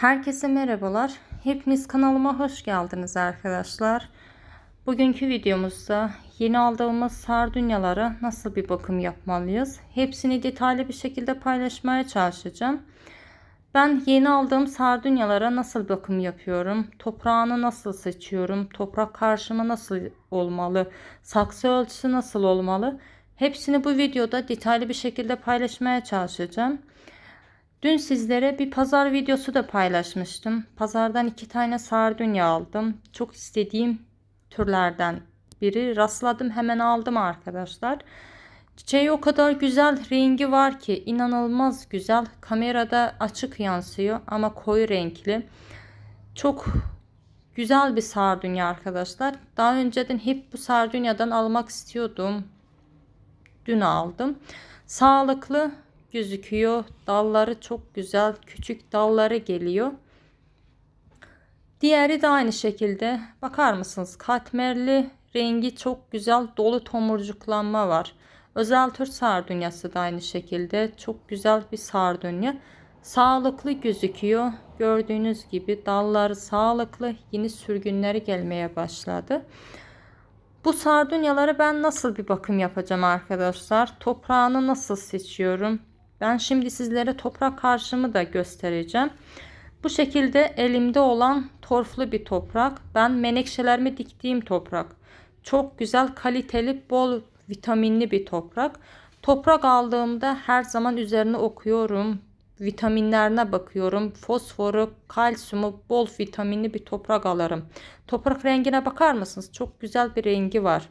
Herkese merhabalar. Hepiniz kanalıma hoş geldiniz arkadaşlar. Bugünkü videomuzda yeni aldığımız sardunyalara nasıl bir bakım yapmalıyız? Hepsini detaylı bir şekilde paylaşmaya çalışacağım. Ben yeni aldığım sardunyalara nasıl bakım yapıyorum? Toprağını nasıl seçiyorum? Toprak karşıma nasıl olmalı? Saksı ölçüsü nasıl olmalı? Hepsini bu videoda detaylı bir şekilde paylaşmaya çalışacağım. Dün sizlere bir pazar videosu da paylaşmıştım. Pazardan iki tane sardunya aldım. Çok istediğim türlerden biri. Rastladım hemen aldım arkadaşlar. Çiçeği o kadar güzel rengi var ki inanılmaz güzel. Kamerada açık yansıyor ama koyu renkli. Çok güzel bir sardunya arkadaşlar. Daha önceden hep bu sardunyadan almak istiyordum. Dün aldım. Sağlıklı gözüküyor. Dalları çok güzel. Küçük dalları geliyor. Diğeri de aynı şekilde. Bakar mısınız? Katmerli rengi çok güzel. Dolu tomurcuklanma var. Özel tür sardunyası da aynı şekilde. Çok güzel bir sardunya. Sağlıklı gözüküyor. Gördüğünüz gibi dalları sağlıklı. Yeni sürgünleri gelmeye başladı. Bu sardunyaları ben nasıl bir bakım yapacağım arkadaşlar? Toprağını nasıl seçiyorum? Ben şimdi sizlere toprak karşımı da göstereceğim. Bu şekilde elimde olan torflu bir toprak. Ben menekşelerimi diktiğim toprak. Çok güzel kaliteli bol vitaminli bir toprak. Toprak aldığımda her zaman üzerine okuyorum. Vitaminlerine bakıyorum. Fosforu, kalsiyumu, bol vitaminli bir toprak alırım. Toprak rengine bakar mısınız? Çok güzel bir rengi var.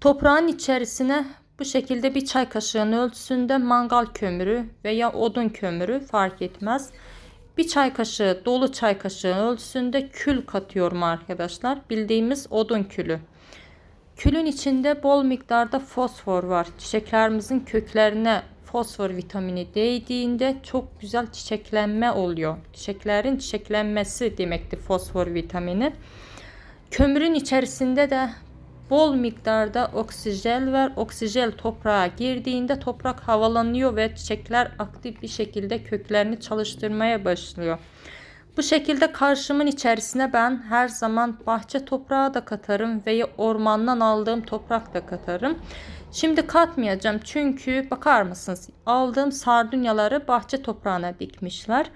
Toprağın içerisine bu şekilde bir çay kaşığının ölçüsünde mangal kömürü veya odun kömürü fark etmez. Bir çay kaşığı dolu çay kaşığı ölçüsünde kül katıyorum arkadaşlar. Bildiğimiz odun külü. Külün içinde bol miktarda fosfor var. Çiçeklerimizin köklerine fosfor vitamini değdiğinde çok güzel çiçeklenme oluyor. Çiçeklerin çiçeklenmesi demekti fosfor vitamini. Kömürün içerisinde de bol miktarda oksijen var. Oksijen toprağa girdiğinde toprak havalanıyor ve çiçekler aktif bir şekilde köklerini çalıştırmaya başlıyor. Bu şekilde karşımın içerisine ben her zaman bahçe toprağı da katarım veya ormandan aldığım toprak da katarım. Şimdi katmayacağım çünkü bakar mısınız aldığım sardunyaları bahçe toprağına dikmişler.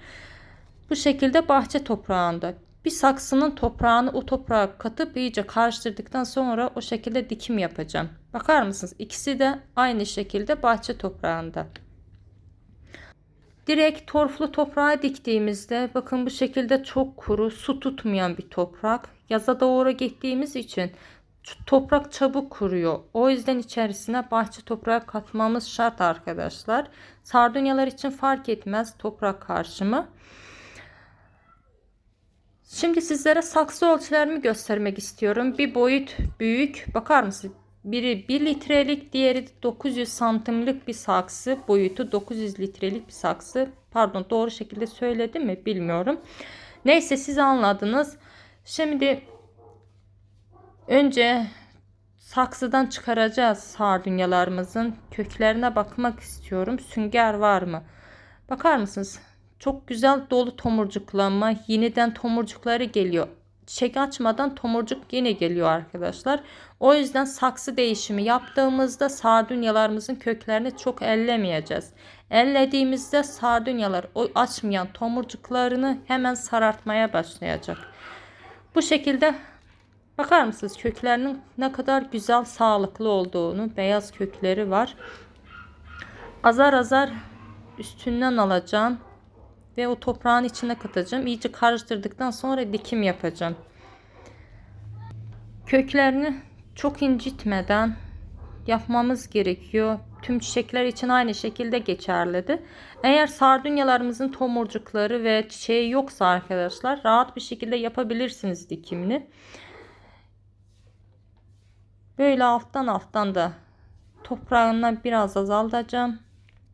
Bu şekilde bahçe toprağında bir saksının toprağını o toprağa katıp iyice karıştırdıktan sonra o şekilde dikim yapacağım. Bakar mısınız? İkisi de aynı şekilde bahçe toprağında. Direkt torflu toprağa diktiğimizde bakın bu şekilde çok kuru su tutmayan bir toprak. Yaza doğru gittiğimiz için toprak çabuk kuruyor. O yüzden içerisine bahçe toprağı katmamız şart arkadaşlar. Sardunyalar için fark etmez toprak karşımı. Şimdi sizlere saksı ölçülerimi göstermek istiyorum. Bir boyut büyük. Bakar mısınız? Biri 1 litrelik, diğeri 900 santimlik bir saksı. Boyutu 900 litrelik bir saksı. Pardon doğru şekilde söyledim mi bilmiyorum. Neyse siz anladınız. Şimdi önce saksıdan çıkaracağız sardunyalarımızın köklerine bakmak istiyorum. Sünger var mı? Bakar mısınız? Çok güzel dolu tomurcuklanma. Yeniden tomurcukları geliyor. Çiçek açmadan tomurcuk yine geliyor arkadaşlar. O yüzden saksı değişimi yaptığımızda sardunyalarımızın köklerini çok ellemeyeceğiz. Ellediğimizde sardunyalar o açmayan tomurcuklarını hemen sarartmaya başlayacak. Bu şekilde bakar mısınız köklerinin ne kadar güzel sağlıklı olduğunu. Beyaz kökleri var. Azar azar üstünden alacağım ve o toprağın içine katacağım. İyice karıştırdıktan sonra dikim yapacağım. Köklerini çok incitmeden yapmamız gerekiyor. Tüm çiçekler için aynı şekilde geçerlidir. Eğer sardunyalarımızın tomurcukları ve çiçeği yoksa arkadaşlar rahat bir şekilde yapabilirsiniz dikimini. Böyle alttan alttan da toprağından biraz azaltacağım.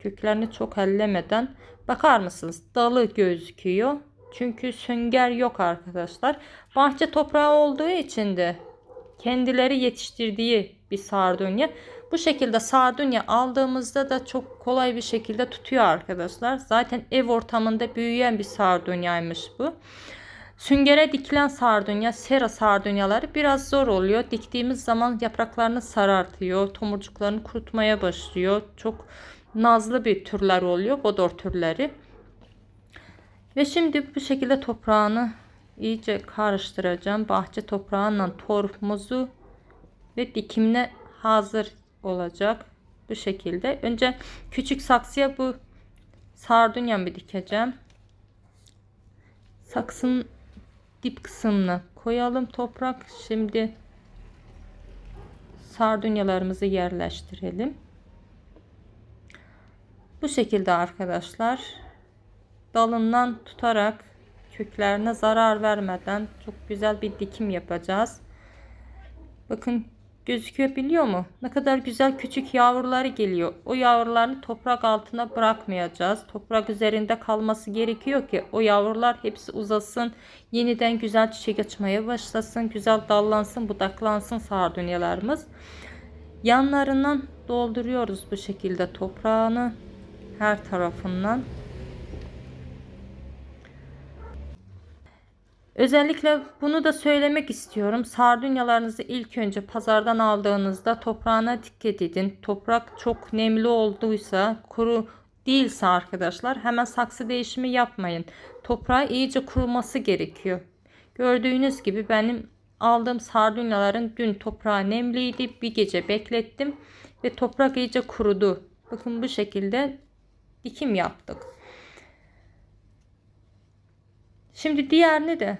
Köklerini çok ellemeden Bakar mısınız? Dalı gözüküyor. Çünkü sünger yok arkadaşlar. Bahçe toprağı olduğu için de kendileri yetiştirdiği bir sardunya. Bu şekilde sardunya aldığımızda da çok kolay bir şekilde tutuyor arkadaşlar. Zaten ev ortamında büyüyen bir sardunyaymış bu. Süngere dikilen sardunya, sera sardunyaları biraz zor oluyor. Diktiğimiz zaman yapraklarını sarartıyor, tomurcuklarını kurutmaya başlıyor. Çok nazlı bir türler oluyor, bodor türleri. Ve şimdi bu şekilde toprağını iyice karıştıracağım. Bahçe toprağıyla torfumuzu ve dikimine hazır olacak. Bu şekilde. Önce küçük saksıya bu sardunyamı dikeceğim. Saksının dip kısmına koyalım toprak. Şimdi sardunyalarımızı yerleştirelim. Bu şekilde arkadaşlar dalından tutarak köklerine zarar vermeden çok güzel bir dikim yapacağız. Bakın gözüküyor biliyor mu? Ne kadar güzel küçük yavruları geliyor. O yavrularını toprak altına bırakmayacağız. Toprak üzerinde kalması gerekiyor ki o yavrular hepsi uzasın. Yeniden güzel çiçek açmaya başlasın. Güzel dallansın, budaklansın sardunyalarımız. Yanlarından dolduruyoruz bu şekilde toprağını her tarafından. Özellikle bunu da söylemek istiyorum. Sardunyalarınızı ilk önce pazardan aldığınızda toprağına dikkat edin. Toprak çok nemli olduysa, kuru değilse arkadaşlar hemen saksı değişimi yapmayın. Toprağı iyice kuruması gerekiyor. Gördüğünüz gibi benim aldığım sardunyaların dün toprağı nemliydi. Bir gece beklettim ve toprak iyice kurudu. Bakın bu şekilde dikim yaptık. Şimdi diğerini de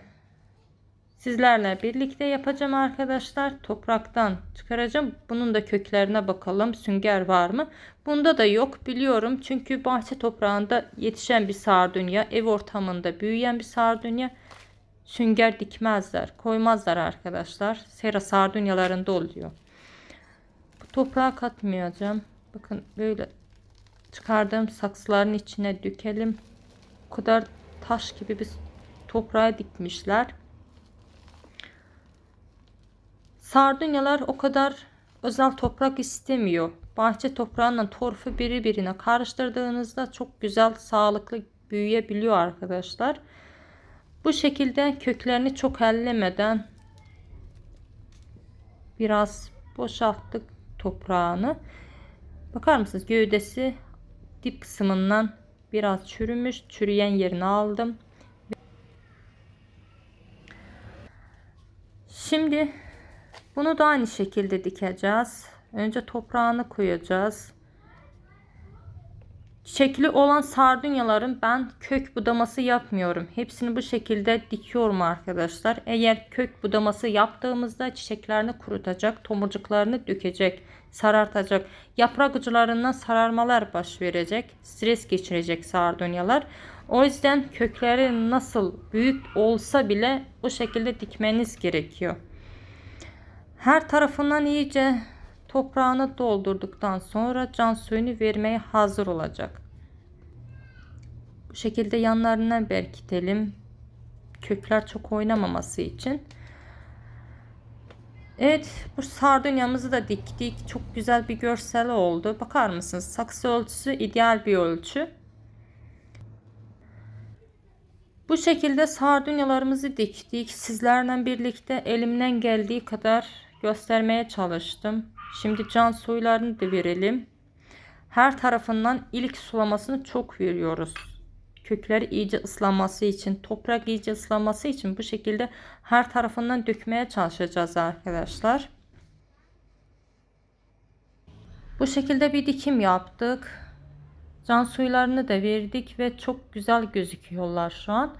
sizlerle birlikte yapacağım arkadaşlar. Topraktan çıkaracağım. Bunun da köklerine bakalım. Sünger var mı? Bunda da yok biliyorum. Çünkü bahçe toprağında yetişen bir sardunya, ev ortamında büyüyen bir sardunya sünger dikmezler, koymazlar arkadaşlar. Sera sardunyalarında oluyor. Bu toprağa katmayacağım. Bakın böyle çıkardığım saksıların içine dökelim. O kadar taş gibi bir toprağa dikmişler. Sardunyalar o kadar özel toprak istemiyor. Bahçe toprağıyla torfu birbirine karıştırdığınızda çok güzel sağlıklı büyüyebiliyor arkadaşlar. Bu şekilde köklerini çok ellemeden biraz boşalttık toprağını. Bakar mısınız gövdesi dip kısmından biraz çürümüş. Çürüyen yerini aldım. Şimdi bunu da aynı şekilde dikeceğiz. Önce toprağını koyacağız. Çiçekli olan sardunyaların ben kök budaması yapmıyorum. Hepsini bu şekilde dikiyorum arkadaşlar. Eğer kök budaması yaptığımızda çiçeklerini kurutacak, tomurcuklarını dökecek, sarartacak. Yaprak uçlarından sararmalar baş verecek. Stres geçirecek sardunyalar. O yüzden kökleri nasıl büyük olsa bile o şekilde dikmeniz gerekiyor. Her tarafından iyice toprağını doldurduktan sonra can suyunu vermeye hazır olacak. Bu şekilde yanlarına berkitelim. Kökler çok oynamaması için. Evet bu sardunyamızı da diktik. Çok güzel bir görsel oldu. Bakar mısınız? Saksı ölçüsü ideal bir ölçü. Bu şekilde sardunyalarımızı diktik. Sizlerle birlikte elimden geldiği kadar göstermeye çalıştım. Şimdi can suylarını da verelim. Her tarafından ilk sulamasını çok veriyoruz. Kökleri iyice ıslanması için, toprak iyice ıslanması için bu şekilde her tarafından dökmeye çalışacağız arkadaşlar. Bu şekilde bir dikim yaptık. Can suylarını da verdik ve çok güzel gözüküyorlar şu an.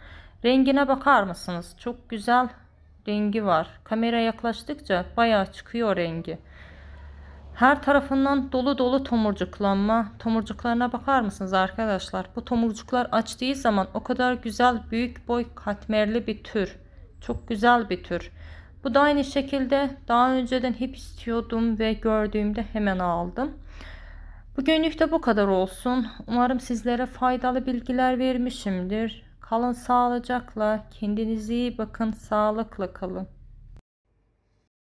Rengine bakar mısınız? Çok güzel rengi var. Kamera yaklaştıkça bayağı çıkıyor rengi. Her tarafından dolu dolu tomurcuklanma. Tomurcuklarına bakar mısınız arkadaşlar? Bu tomurcuklar açtığı zaman o kadar güzel büyük boy katmerli bir tür. Çok güzel bir tür. Bu da aynı şekilde daha önceden hep istiyordum ve gördüğümde hemen aldım. Bugünlük de bu kadar olsun. Umarım sizlere faydalı bilgiler vermişimdir. Kalın sağlıcakla, kendinize iyi bakın, sağlıkla kalın.